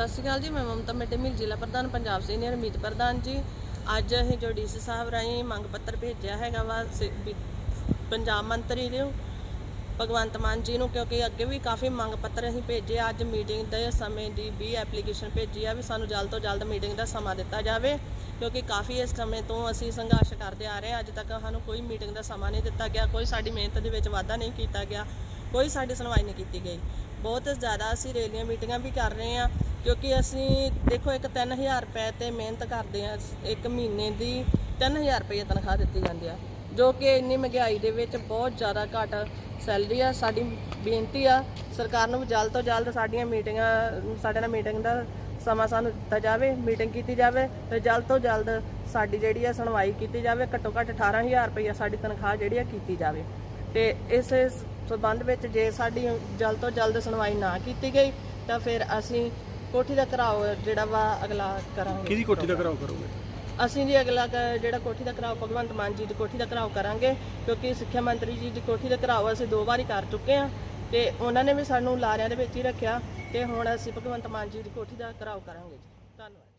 ਸਤਿ ਸ਼੍ਰੀ ਅਕਾਲ ਜੀ, ਮੈਂ ਮਮਤਾ ਮਿੱਡੇ ਜ਼ਿਲ੍ਹਾ ਪ੍ਰਧਾਨ, ਪੰਜਾਬ ਸੀਨੀਅਰ ਮੀਤ ਪ੍ਰਧਾਨ ਜੀ। ਅੱਜ ਅਸੀਂ ਜੋ ਡੀਸੀ ਸਾਹਿਬ ਰਾਹੀਂ ਮੰਗ ਪੱਤਰ ਭੇਜਿਆ ਹੈਗਾ ਵਾ, ਸ- ਪੰਜਾਬ ਮੰਤਰੀ ਨੂੰ, ਭਗਵੰਤ ਮਾਨ ਜੀ ਨੂੰ, ਕਿਉਂਕਿ ਅੱਗੇ ਵੀ ਕਾਫੀ ਮੰਗ ਪੱਤਰ ਅਸੀਂ ਭੇਜੇ ਅੱਜ ਮੀਟਿੰਗ ਦੇ ਸਮੇਂ ਦੀ ਵੀ ਐਪਲੀਕੇਸ਼ਨ ਭੇਜੀ ਆ ਵੀ ਸਾਨੂੰ ਜਲਦ ਤੋਂ ਜਲਦ ਮੀਟਿੰਗ ਦਾ ਸਮਾਂ ਦਿੱਤਾ ਜਾਵੇ, ਕਿਉਂਕਿ ਕਾਫੀ ਇਸ ਸਮੇਂ ਤੋਂ ਅਸੀਂ ਸੰਘਰਸ਼ ਕਰਦੇ ਆ ਰਹੇ ਹਾਂ ਅੱਜ ਤੱਕ ਸਾਨੂੰ ਕੋਈ ਮੀਟਿੰਗ ਦਾ ਸਮਾਂ ਨਹੀਂ ਦਿੱਤਾ ਗਿਆ, ਕੋਈ ਸਾਡੀ ਮਿਹਨਤ ਦੇ ਵਿੱਚ ਵਾਧਾ ਨਹੀਂ ਕੀਤਾ ਗਿਆ, ਕੋਈ ਸਾਡੀ ਸੁਣਵਾਈ ਨਹੀਂ ਕੀਤੀ ਗਈ। ਬਹੁਤ ਜ਼ਿਆਦਾ ਅਸੀਂ ਰੈਲੀਆਂ ਮੀਟਿੰਗਾਂ ਵੀ ਕਰ ਰਹੇ ਹਾਂ ਕਿਉਂਕਿ ਅਸੀਂ ਦੇਖੋ ਇੱਕ 3000 ਰੁਪਏ ਤੇ ਮਿਹਨਤ ਕਰਦੇ ਹਾਂ, ਇੱਕ ਮਹੀਨੇ ਦੀ 3000 ਰੁਪਏ ਤਨਖਾਹ ਦਿੱਤੀ ਜਾਂਦੀ ਆ, ਜੋ ਕਿ ਇੰਨੀ ਮਹਿੰਗਾਈ ਦੇ ਵਿੱਚ ਬਹੁਤ ਜ਼ਿਆਦਾ ਘੱਟ ਸੈਲਰੀ ਆ, ਸਾਡੀ ਬੇਨਤੀ ਆ, ਸਰਕਾਰ ਨੂੰ ਵੀ ਜਲਦ ਤੋਂ ਜਲਦ ਸਾਡੀਆਂ ਮੀਟਿੰਗਾਂ, ਸਾਡੇ ਨਾਲ ਮੀਟਿੰਗ ਦਾ ਸਮਾਂ ਸਾਨੂੰ ਦਿੱਤਾ ਜਾਵੇ, ਮੀਟਿੰਗ ਕੀਤੀ ਜਾਵੇ ਤੇ ਜਲਦ ਤੋਂ ਜਲਦ ਸਾਡੀ ਜਿਹੜੀ ਆ ਸੁਣਵਾਈ ਕੀਤੀ ਜਾਵੇ, ਘੱਟੋ ਘੱਟ 18000 ਰੁਪਏ ਸਾਡੀ ਤਨਖਾਹ ਜਿਹੜੀ ਆ ਕੀਤੀ ਜਾਵੇ। ਤੇ ਇਸ ਸਬੰਧ ਵਿੱਚ ਜੇ ਸਾਡੀ ਜਲਦ ਤੋਂ ਜਲਦ ਸੁਣਵਾਈ ਨਾ ਕੀਤੀ ਗਈ, ਤਾਂ ਫਿਰ ਅਸੀਂ ਕੋਠੀ ਦਾ ਘਰਾਓ ਜਿਹੜਾ ਵਾ ਅਗਲਾ ਕਰਾਂਗੇ। ਕਿਹਦੀ ਕੋਠੀ ਦਾ ਘਰਾਓ ਕਰੋਗੇ? ਅਸੀਂ ਜੀ ਅਗਲਾ ਕ- ਜਿਹੜਾ ਕੋਠੀ ਦਾ ਘਰਾਓ ਭਗਵੰਤ ਮਾਨ ਜੀ ਦੀ ਕੋਠੀ ਦਾ ਘਰਾਓ ਕਰਾਂਗੇ ਕਿਉਂਕਿ ਸਿੱਖਿਆ ਮੰਤਰੀ ਜੀ ਦੀ ਕੋਠੀ ਦਾ ਘਰਾਓ ਅਸੀਂ ਦੋ ਵਾਰੀ ਕਰ ਚੁੱਕੇ ਹਾਂ ਤੇ ਉਹਨਾਂ ਨੇ ਵੀ ਸਾਨੂੰ ਲਾਰਿਆਂ ਦੇ ਵਿੱਚ ਹੀ ਰੱਖਿਆ ਤੇ ਹੁਣ ਅਸੀਂ ਭਗਵੰਤ ਮਾਨ ਜੀ ਦੀ ਕੋਠੀ ਦਾ ਘਰਾਓ ਕਰਾਂਗੇ ਜੀ।